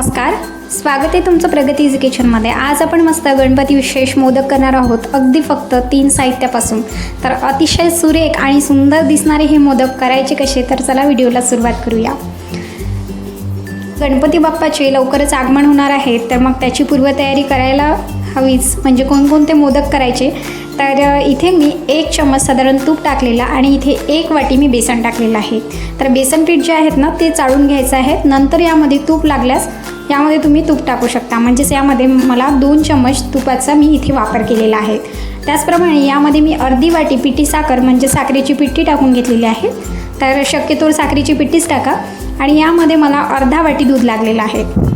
नमस्कार. स्वागत आहे तुमचं प्रगती एज्युकेशनमध्ये आज आपण मस्त गणपती विशेष मोदक करणार आहोत. अगदी फक्त तीन साहित्यापासून. तर अतिशय सुरेख आणि सुंदर दिसणारे हे मोदक करायचे कसे? तर चला व्हिडिओला सुरुवात करूया. गणपती बाप्पाचे लवकरच आगमन होणार आहे. तर मग त्याची पूर्वतयारी करायला हवीच. म्हणजे कोणकोणते मोदक करायचे? तर इथे मी एक चम्मच साधारण तूप टाकलेला आणि इथे एक वाटी मी बेसन टाकलेलं आहे. तर बेसन पीठ जे आहेत ना ते चाळून घ्यायचं आहे. नंतर यामध्ये तूप लागल्यास यामध्ये तुम्ही तूप टाकू शकता. म्हणजेच यामध्ये मला दोन चम्मच तुपाचा मी इथे वापर केलेला आहे. त्याचप्रमाणे यामध्ये मी अर्धी वाटी पिठी साखर म्हणजे साखरेची पिठी टाकून घेतलेली आहे. तर शक्यतो साखरेची पिठीच टाका. आणि यामध्ये मला अर्धा वाटी दूध लागलेलं आहे.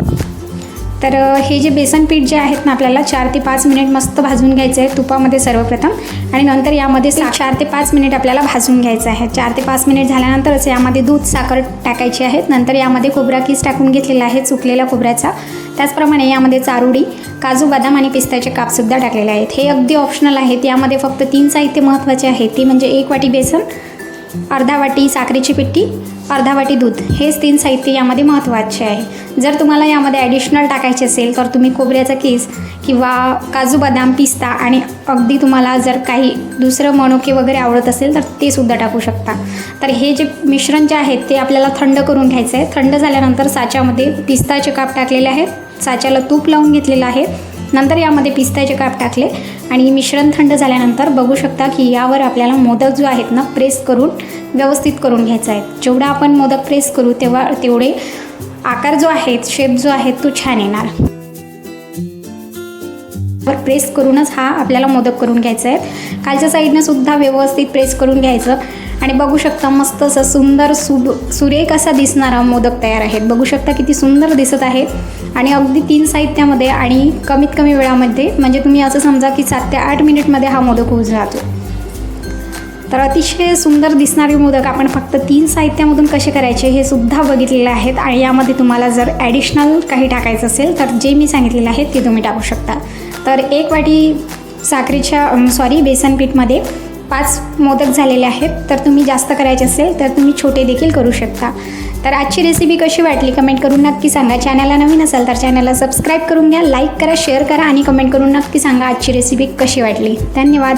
तर हे जे बेसन पीठ जे आहेत ना आपल्याला चार ते पाच मिनिट मस्त भाजून घ्यायचं आहे तुपामध्ये सर्वप्रथम. आणि नंतर यामध्ये सा- चार ते पाच मिनिट आपल्याला भाजून घ्यायचं आहे. चार ते पाच मिनिट झाल्यानंतरच यामध्ये दूध साखर टाकायची आहेत. नंतर यामध्ये खोबरा किस टाकून घेतलेला आहे चुकलेल्या खोबऱ्याचा. त्याचप्रमाणे यामध्ये चारुडी काजू बदाम आणि पिस्त्याचे कापसुद्धा टाकलेले आहेत. हे अगदी ऑप्शनल आहेत. यामध्ये फक्त तीन साहित्य महत्त्वाचे आहेत ती म्हणजे एक वाटी बेसन अर्धा वाटी साखरेची पिठी अर्धा वाटी दूध हेच तीन साहित्य यामध्ये महत्त्वाचे आहे. जर तुम्हाला यामध्ये ॲडिशनल टाकायचे असेल तर तुम्ही खोबऱ्याचा केस किंवा काजू बदाम पिस्ता आणि अगदी तुम्हाला जर काही दुसरं मनुके वगैरे आवडत असेल तर ते सुद्धा टाकू शकता. तर हे जे मिश्रण जे आहेत ते आपल्याला थंड करून घ्यायचं आहे. थंड झाल्यानंतर साच्यामध्ये पिस्ताचे काप टाकलेले आहेत. साच्याला तूप लावून घेतलेलं आहे. नंतर यामध्ये पिस्त्याचे काप टाकले. आणि मिश्रण थंड झाल्यानंतर बघू शकता की यावर आपल्याला मोदक जो आहेत ना प्रेस करून व्यवस्थित करून घ्यायचा आहे जेवढा आपण मोदक प्रेस करू तेव्हा तेवढे आकार जो आहे शेप जो आहे तो छान येणार. वर प्रेस करूनच हा आपल्याला मोदक करून घ्यायचा आहे खालच्या साईडनं सुद्धा व्यवस्थित प्रेस करून घ्यायचं. आणि बघू शकता मस्त असं सुंदर सुब सुरेख असा दिसणारा मोदक तयार आहेत. बघू शकता किती सुंदर दिसत आहे आणि अगदी तीन साहित्यामध्ये आणि कमीत कमी वेळामध्ये म्हणजे तुम्ही असं समजा की सात ते आठ मिनिटमध्ये हा मोदक होऊन जातो तर अतिशय सुंदर दिसणारे मोदक आपण फक्त तीन साहित्यामधून कसे करायचे हे सुद्धा बघितलेले आहेत. आणि यामध्ये तुम्हाला जर ॲडिशनल काही टाकायचं असेल तर जे मी सांगितलेलं आहे ते तुम्ही टाकू शकता. तर एक वाटी साखरेच्या सॉरी बेसन पीठमध्ये पाच मोदक झालेले आहेत. तर तुम्ही जास्त करायचे असेल तर तुम्ही छोटे देखील करू शकता. तर आजची रेसिपी कशी वाटली कमेंट करून नक्की सांगा. चॅनलला नवीन असाल तर चॅनलला सबस्क्राईब करून घ्या लाईक करा शेअर करा आणि कमेंट करून नक्की सांगा आजची रेसिपी कशी वाटली. धन्यवाद.